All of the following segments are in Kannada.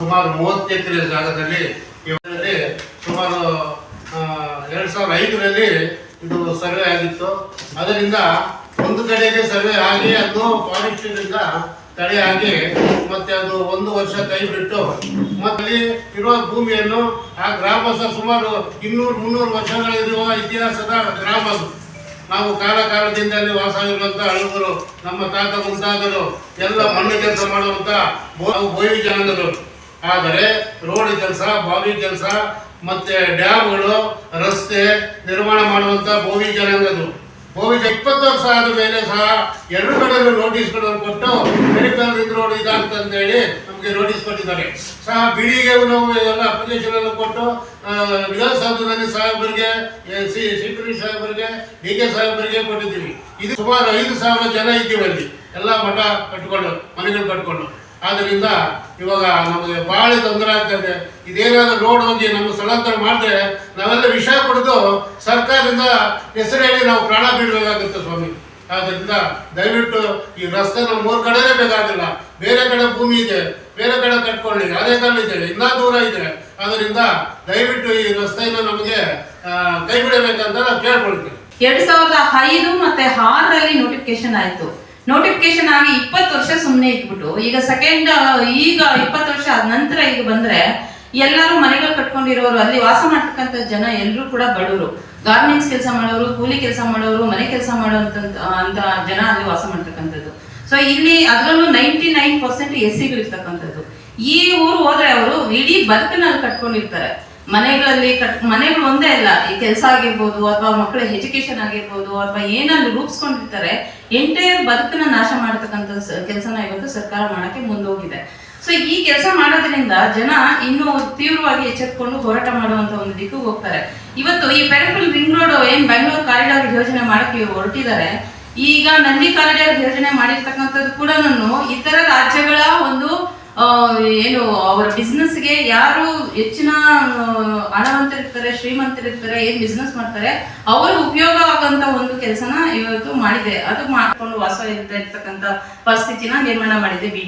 ಸುಮಾರು ಮೂವತ್ತು ಎಕರೆ ಜಾಗದಲ್ಲಿ ಇವರಲ್ಲಿ ಸುಮಾರು ಎರಡು ಸಾವಿರದ ಐದರಲ್ಲಿ ಇದು ಸರ್ವೆ ಆಗಿತ್ತು. ಅದರಿಂದ ಒಂದು ಕಡೆಗೆ ಸರ್ವೆ ಆಗಿ ಅದು ಫಾರೆಸ್ಟಿನಿಂದ ತಡೆ ಆಗಿ ಮತ್ತೆ ಅದು ಒಂದು ವರ್ಷ ಕೈ ಬಿಟ್ಟು ಮತ್ತೆ ಇರುವ ಭೂಮಿಯನ್ನು ಆ ಗ್ರಾಮದ ಸುಮಾರು ಇನ್ನೂರು, ಮುನ್ನೂರು ವರ್ಷಗಳಿರುವ ಇತಿಹಾಸದ ಗ್ರಾಮ ನಾವು ಕಾಲ ಕಾಲದಿಂದ ಅಲ್ಲಿ ಆಗಿರುವಂತಹ ಹಳುಗರು ನಮ್ಮ ತಾತ ಮುಂತಾದರು ಎಲ್ಲ ಮಣ್ಣು ಕೆಲಸ ನಾವು ಬೋವಿ ಜನಾಂಗದವರು ಆದರೆ ರೋಡ್ ಕೆಲಸ, ಬಾವಿ ಕೆಲಸ, ಮತ್ತೆ ಡ್ಯಾಮ್ಗಳು, ರಸ್ತೆ ನಿರ್ಮಾಣ ಮಾಡುವಂತ ಬೋವಿ ಜನಾಂಗದ್ದು ಭೋವಿಗೆ ಇಪ್ಪತ್ತು ವರ್ಷ ಆದ ಮೇಲೆ ಸಹ ಎರಡು ಕಡೆಯಲ್ಲೂ ನೋಟಿಸ್ಗಳನ್ನು ಕೊಟ್ಟು ಮೆಡಿಕಲ್ ರಿಂಗ್ ರೋಡ್ ಇದಾಗ್ತದೆ ಅಂತ ಹೇಳಿ ನಮಗೆ ನೋಟಿಸ್ ಕೊಟ್ಟಿದ್ದಾರೆ. ಸಹ ಬಿಡಿಗೆ ನಾವು ಎಲ್ಲ ಅಪ್ಲಿಕೇಶನ್ ಎಲ್ಲ ಕೊಟ್ಟು ವಿಧಾನಸೌಧದಲ್ಲಿ ಸಾಹೇಬರಿಗೆ ಸಿ ಸಿಟಿ ಸಾಹೇಬರಿಗೆ, ಡಿ ಕೆ ಸಾಹೇಬರಿಗೆ ಕೊಟ್ಟಿದ್ದೀವಿ. ಇದು ಸುಮಾರು ಐದು ಸಾವಿರ ಜನ ಇದ್ದೀವಿ ಅಲ್ಲಿ. ಎಲ್ಲ ಮಠ ಕಟ್ಕೊಂಡು ಮನೆಗಳು ಕಟ್ಕೊಂಡು ಆದ್ದರಿಂದ ಇವಾಗ ನಮಗೆ ಭಾಳ ತೊಂದರೆ ಆಗ್ತದೆ ಇದೇನಾದ್ರೂ ರೋಡ್ ಹೋಗಿ ನಮ್ಮ ಸ್ಥಳಾಂತರ ಮಾಡಿದ್ರೆ ನಾವೆಲ್ಲ ವಿಷಯ ಪಡೆದು ಸರ್ಕಾರದಿಂದ ಹೆಸರು ಹೇಳಿ ನಾವು ಪ್ರಾಣ ಬಿಡಬೇಕಾಗುತ್ತೆ ಸ್ವಾಮಿ. ಆದ್ದರಿಂದ ದಯವಿಟ್ಟು ಈ ರಸ್ತೆ ನಮ್ಮ ಮೂರು ಕಡೆನೇ ಬೇಕಾಗಿಲ್ಲ. ಬೇರೆ ಕಡೆ ಭೂಮಿ ಇದೆ, ಬೇರೆ ಕಡೆ ಕಟ್ಕೊಳ್ಳಿ. ಅದೇ ಕಾಲ ಇದೆ, ಇನ್ನೂ ದೂರ ಇದೆ. ಅದರಿಂದ ದಯವಿಟ್ಟು ಈ ರಸ್ತೆಯನ್ನು ನಮಗೆ ಕೈ ಬಿಡಬೇಕಂತ ನಾವು ಕೇಳ್ಕೊಳ್ತೀವಿ. ಎರಡ್ ಸಾವಿರದ ಐದು ಮತ್ತೆ ಆರರಲ್ಲಿ ನೋಟಿಫಿಕೇಶನ್ ಆಯ್ತು. ನೋಟಿಫಿಕೇಶನ್ ಆಗಿ ಇಪ್ಪತ್ತು ವರ್ಷ ಸುಮ್ಮನೆ ಇದ್ಬಿಟ್ಟು ಈಗ ಸೆಕೆಂಡ್ ಈಗ ಇಪ್ಪತ್ತು ವರ್ಷ ಆದ ನಂತರ ಈಗ ಬಂದ್ರೆ, ಎಲ್ಲರೂ ಮನೆಗಳು ಕಟ್ಕೊಂಡಿರೋರು, ಅಲ್ಲಿ ವಾಸ ಮಾಡ್ತಕ್ಕಂಥ ಜನ ಎಲ್ಲರೂ ಕೂಡ ಬಡವರು. ಗಾರ್ಮೆಂಟ್ಸ್ ಕೆಲಸ ಮಾಡೋರು, ಕೂಲಿ ಕೆಲಸ ಮಾಡೋರು, ಮನೆ ಕೆಲಸ ಮಾಡುವಂತ ಅಂತ ಜನ ಅಲ್ಲಿ ವಾಸ ಮಾಡ್ತಕ್ಕಂಥದ್ದು. ಸೊ ಇಲ್ಲಿ ಅದರಲ್ಲೂ ನೈಂಟಿ ನೈನ್ ಪರ್ಸೆಂಟ್ ಎಸ್ ಸಿಗಳು ಇರ್ತಕ್ಕಂಥದ್ದು ಈ ಊರು ಹೋದ್ರೆ ಅವರು ಇಡೀ ಬದುಕನ್ನ ಅಲ್ಲಿ ಕಟ್ಕೊಂಡಿರ್ತಾರೆ. ಮನೆಗಳಲ್ಲಿ ಕಟ್, ಮನೆಗಳು ಒಂದೇ ಅಲ್ಲ, ಈ ಕೆಲಸ ಆಗಿರ್ಬೋದು ಅಥವಾ ಮಕ್ಕಳ ಎಜುಕೇಶನ್ ಆಗಿರ್ಬೋದು ಅಥವಾ ಏನಲ್ಲಿ ರೂಪಿಸ್ಕೊಂಡಿರ್ತಾರೆ, ಎಂಟೈರ್ ಬದುಕನ್ನ ನಾಶ ಮಾಡತಕ್ಕಂಥ ಕೆಲಸನ ಇವತ್ತು ಸರ್ಕಾರ ಮಾಡಕ್ಕೆ ಮುಂದೋಗಿದೆ. ಸೊ ಈ ಕೆಲಸ ಮಾಡೋದ್ರಿಂದ ಜನ ಇನ್ನೂ ತೀವ್ರವಾಗಿ ಎಚ್ಚೆತ್ಕೊಂಡು ಹೋರಾಟ ಮಾಡುವಂತ ಒಂದು ದಿಕ್ಕಿಗೆ ಹೋಗ್ತಾರೆ. ಇವತ್ತು ಈ ಪೆರಪಲ್ ರಿಂಗ್ ರೋಡ್ ಏನ್ ಬೆಂಗಳೂರು ಕಾರಿಡಾರ್ ಯೋಜನೆ ಮಾಡಕ್ಕೆ ಹೊರಟಿದ್ದಾರೆ, ಈಗ ನಂದಿ ಕಾರಿಡಾರ್ ಯೋಜನೆ ಮಾಡಿರ್ತಕ್ಕಂಥದ್ದು ಕೂಡ ಇತರ ರಾಜ್ಯಗಳ ಒಂದು ಏನು, ಅವರ ಬಿಸ್ನೆಸ್ಗೆ ಯಾರು ಹೆಚ್ಚಿನ ಹಣವಂತರಿರ್ತಾರೆ ಶ್ರೀಮಂತರಿರ್ತಾರೆ, ಏನ್ ಬಿಸ್ನೆಸ್ ಮಾಡ್ತಾರೆ, ಅವರು ಉಪಯೋಗ ಆಗುವಂತ ಒಂದು ಕೆಲಸನ ಇವತ್ತು ಮಾಡಿದೆ. ಅದು ಮಾಡ್ಕೊಂಡು ವಾಸ ಇರ್ತಾ ಇರ್ತಕ್ಕಂಥ ಪರಿಸ್ಥಿತಿನ ನಿರ್ಮಾಣ ಮಾಡಿದೆ ಬಿ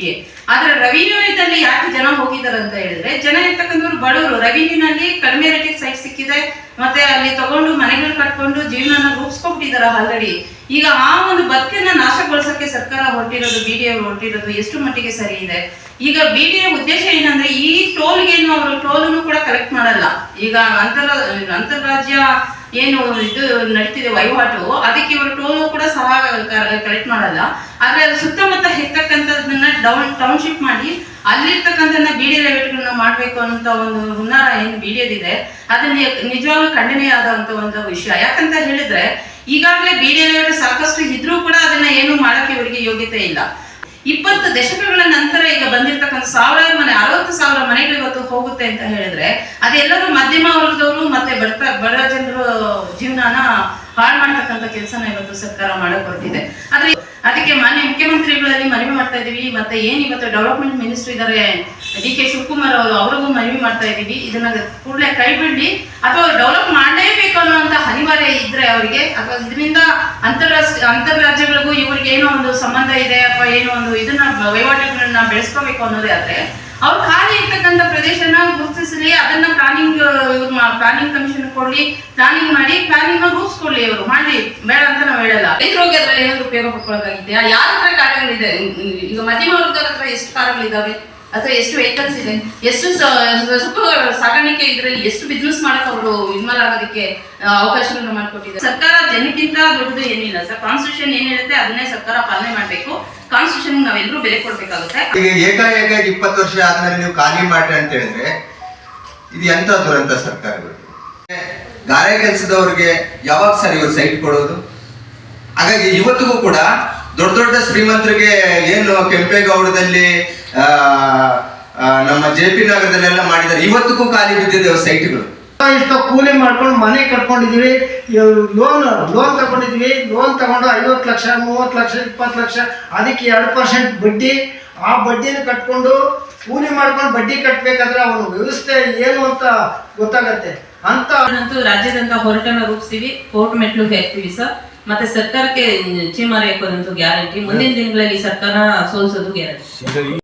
ಆದ್ರೆ ರೆವಿನ್ಯೂ ಇದ್ದಲ್ಲಿ ಯಾಕೆ ಜನ ಹೋಗಿದ್ದಾರೆ ಅಂತ ಹೇಳಿದ್ರೆ, ಜನ ಇರ್ತಕ್ಕಂಥವ್ರು ಬಡವರು. ರೆವಿನ್ಯೂನಲ್ಲಿ ಕಡಿಮೆ ರೇಟಿಗೆ ಸೈಟ್ ಸಿಕ್ಕಿದೆ. ಮತ್ತೆ ಅಲ್ಲಿ ತಗೊಂಡು ಮನೆಗಳು ಕಟ್ಕೊಂಡು ಜೀವನ ರೂಪಿಸ್ಕೊಂಡ್ಬಿಟ್ಟಿದ್ದಾರೆ ಆಲ್ರೆಡಿ ಈಗ ಆ ಒಂದು ಬದುಕನ್ನ ನಾಶಗೊಳಿಸಕ್ಕೆ ಸರ್ಕಾರ ಹೊರಟಿರೋದು ಬಿ ಡಿ ಹೊರಟಿರೋದು ಎಷ್ಟು ಮಟ್ಟಿಗೆ ಸರಿ ಇದೆ? ಈಗ ಬಿ ಡಿ ಉದ್ದೇಶ ಏನಂದ್ರೆ ಈ ಟೋಲ್ಗೇನು ಅವರು ಟೋಲನ್ನು ಕೂಡ ಕಲೆಕ್ಟ್ ಮಾಡಲ್ಲ. ಈಗ ಅಂತರ ಅಂತಾರಾಜ್ಯ ಏನು ಇದು ನಡೀತಿದೆ ವಹಿವಾಟು, ಅದಕ್ಕೆ ಇವರು ಟೋಲು ಕೂಡ ಸಹ ಕಲೆಕ್ಟ್ ಮಾಡಲ್ಲ. ಆದ್ರೆ ಅದು ಸುತ್ತಮುತ್ತ ಇರ್ತಕ್ಕಂಥದ್ದನ್ನ ಡೌನ್ ಟೌನ್ಶಿಪ್ ಮಾಡಿ ಅಲ್ಲಿರ್ತಕ್ಕಂಥ ಬಿಡಿ ರೇಟ್ಗಳನ್ನ ಮಾಡ್ಬೇಕು ಅಂತ ಒಂದು ಹುನ್ನಾರ ಏನು ಬಿಡಿಯದಿದೆ ಅದನ್ನ ನಿಜವಾಗ್ಲೂ ಖಂಡನೀಯಾದಂತ ಒಂದು ವಿಷಯ. ಯಾಕಂತ ಹೇಳಿದ್ರೆ, ಈಗಾಗಲೇ ಬಿಡಿ ರೇಟ್ ಸಾಕಷ್ಟು ಇದ್ರೂ ಕೂಡ ಅದನ್ನ ಏನು ಮಾಡಕ್ಕೆ ಇವರಿಗೆ ಯೋಗ್ಯತೆ ಇಲ್ಲ. ಇಪ್ಪತ್ತು ದಶಕಗಳ ನಂತರ ಈಗ ಬಂದಿರತಕ್ಕಂಥ ಸಾವಿರಾರು ಮನೆ, ಅರವತ್ತು ಸಾವಿರ ಮನೆಗಳು ಇವತ್ತು ಹೋಗುತ್ತೆ ಅಂತ ಹೇಳಿದ್ರೆ ಅದೆಲ್ಲರೂ ಮಧ್ಯಮ ವರ್ಗದವರು ಮತ್ತೆ ಬಡತ, ಬಡ ಜನರು ಜೀವನನ ಹಾಳು ಮಾಡ್ತಕ್ಕಂಥ ಕೆಲಸನ ಇವತ್ತು ಸರ್ಕಾರ ಮಾಡಕ್ ಹೊರಟಿದೆ. ಆದ್ರೆ ಅದಕ್ಕೆ ಮಾನ್ಯ ಮುಖ್ಯಮಂತ್ರಿಗಳಲ್ಲಿ ಮನವಿ ಮಾಡ್ತಾ ಇದೀವಿ. ಮತ್ತೆ ಏನು ಇವತ್ತು ಡೆವಲಪ್ಮೆಂಟ್ ಮಿನಿಸ್ಟರ್ ಇದ್ದಾರೆ ಡಿ ಕೆ ಶಿವಕುಮಾರ್ ಅವರು, ಅವ್ರಿಗೂ ಮನವಿ ಮಾಡ್ತಾ ಇದೀವಿ. ಇದನ್ನ ಕೂಡಲೇ ಕೈ ಬಿಡ್ಲಿ. ಅಥವಾ ಡೆವಲಪ್ ಮಾಡಲೇಬೇಕು ಅನ್ನುವಂತ ಅನಿವಾರ್ಯ ಇದ್ರೆ ಅವರಿಗೆ, ಅಥವಾ ಇದರಿಂದ ಅಂತಾರಾಷ್ಟ್ರೀಯ ಅಂತಾರಾಜ್ಯಗಳಿಗೂ ಇವರಿಗೆ ಏನೋ ಒಂದು ಸಂಬಂಧ ಇದೆ, ಅಥವಾ ಏನೋ ಒಂದು ಇದನ್ನ ವಹಿವಾಟುಗಳನ್ನ ಬೆಳೆಸ್ಕೋಬೇಕು ಅನ್ನೋದೇ ಆದ್ರೆ ಅವ್ರು ಖಾಲಿ ಇರ್ತಕ್ಕಂತ ಪ್ರದೇಶನ ಗುರುತಿಸಲಿ, ಅದನ್ನ ಪ್ಲಾನಿಂಗ್ ಪ್ಲಾನಿಂಗ್ ಕಮಿಷನ್ ಕೊಡ್ಲಿ ಪ್ಲಾನಿಂಗ್ ಮಾಡಿ ಪ್ಲಾನಿಂಗ್ ರೂಪಿಸ್ಕೊಡ್ಲಿ ಇವರು. ಮಾಡ್ಲಿ. ಬೇಡ ಅಂತ ನಾವು ಹೇಳಲ್ಲ. ರೈತರು ಅದ್ರಲ್ಲಿ ಏನಾದ್ರು ಉಪಯೋಗ ಪಡ್ಕೊಳಕಾಗಿದೆಯಾ ಯಾರ ಹತ್ರ ಕಾರ್ಯಗಳಿದೆ? ಈಗ ಮಧ್ಯಮ ವರ್ಗದ ಹತ್ರ ಎಷ್ಟು ಕಾರ್ಯಗಳಿದಾವೆ? ಅಥವಾ ಎಷ್ಟು ವೆಹಿಕಲ್ಸ್ ಇದೆ? ಎಷ್ಟು ಸ- ಸುಖ ಸಾಗಾಣಿಕೆ ಇದ್ರಲ್ಲಿ ಎಷ್ಟು ಬಿಸ್ನೆಸ್ ಮಾಡಕ್ ಅವರು ಇನ್ವಾಲ್ವ್ ಆಗೋದಕ್ಕೆ ಅವಕಾಶಗಳನ್ನ ಮಾಡಿಕೊಟ್ಟಿದ್ದಾರೆ? ಸರ್ಕಾರ ಜನಕ್ಕಿಂತ ದೊಡ್ಡದು ಏನಿಲ್ಲ ಸರ್ ಕಾನ್ಸ್ಟಿಟ್ಯೂಷನ್ ಏನ್ ಹೇಳುತ್ತೆ? ಅದನ್ನೇ ಸರ್ಕಾರ ಪಾಲನೆ ಮಾಡಬೇಕು. ಕಾನ್ಸ್ಟಿಟ್ಯೂಷನ್ ನಾವೆಲ್ಲರೂ ಬೆಲೆ ಕೊಡ್ಬೇಕಾಗುತ್ತೆ. ಈಗ ಏಕಾಏಕಾಗಿ ಇಪ್ಪತ್ತು ವರ್ಷ ಆದ್ಮೇಲೆ ನೀವು ಖಾಲಿ ಮಾಡ್ರಿ ಅಂತ ಹೇಳಿದ್ರೆ ಇದು ಎಂತ ದುರಂತ ಸರ್ಕಾರಗಳು ಗಾರೆ ಕೆಲಸದವ್ರಿಗೆ ಯಾವಾಗ ಸರ್ ಇವ್ರು ಸೈಟ್ ಕೊಡೋದು? ಹಾಗಾಗಿ ಇವತ್ತಿಗೂ ಕೂಡ ದೊಡ್ಡ ದೊಡ್ಡ ಶ್ರೀಮಂತರಿಗೆ ಏನು ಕೆಂಪೇಗೌಡದಲ್ಲಿ ನಮ್ಮ ಜೆ ಪಿ ನಗರದಲ್ಲೆಲ್ಲ ಮಾಡಿದ್ದಾರೆ. ಇವತ್ತಿಗೂ ಖಾಲಿ ಬಿದ್ದಿದೆ ಸೈಟ್ಗಳು. ಇಷ್ಟು ಕೂಲಿ ಮಾಡ್ಕೊಂಡು ಮನೆ ಕಟ್ಕೊಂಡಿದೀವಿ. ಲೋನ್ ಲೋನ್ ತಗೊಂಡಿದ್ವಿ. ಲೋನ್ ತಗೊಂಡು ಐವತ್ತು ಲಕ್ಷ ಮೂವತ್ತು ಲಕ್ಷ ಇಪ್ಪತ್ತು ಲಕ್ಷ ಅದಕ್ಕೆ ಎರಡು ಪರ್ಸೆಂಟ್ ಬಡ್ಡಿ. ಆ ಬಡ್ಡಿನ ಕಟ್ಕೊಂಡು ಕೂಲಿ ಮಾಡ್ಕೊಂಡು ಬಡ್ಡಿ ಕಟ್ಟಬೇಕಾದ್ರೆ ಅವನ ವ್ಯವಸ್ಥೆ ಏನು ಅಂತ ಗೊತ್ತಾಗತ್ತೆ. ಅಂತ ರಾಜ್ಯದಂತ ಹೋರಾಟನ ರೂಪಿಸ್ತೀವಿ. ಕೋರ್ಟ್ ಮೆಟ್ಲು ಹೇಳ್ತೀವಿ ಸರ್. ಮತ್ತೆ ಸರ್ಕಾರಕ್ಕೆ ಚೀಮಾರಿ ಹಾಕೋದಂತೂ ಗ್ಯಾರಂಟಿ. ಮುಂದಿನ ದಿನಗಳಲ್ಲಿ ಸರ್ಕಾರ ಸೋಲಿಸೋದು ಗ್ಯಾರಂಟಿ.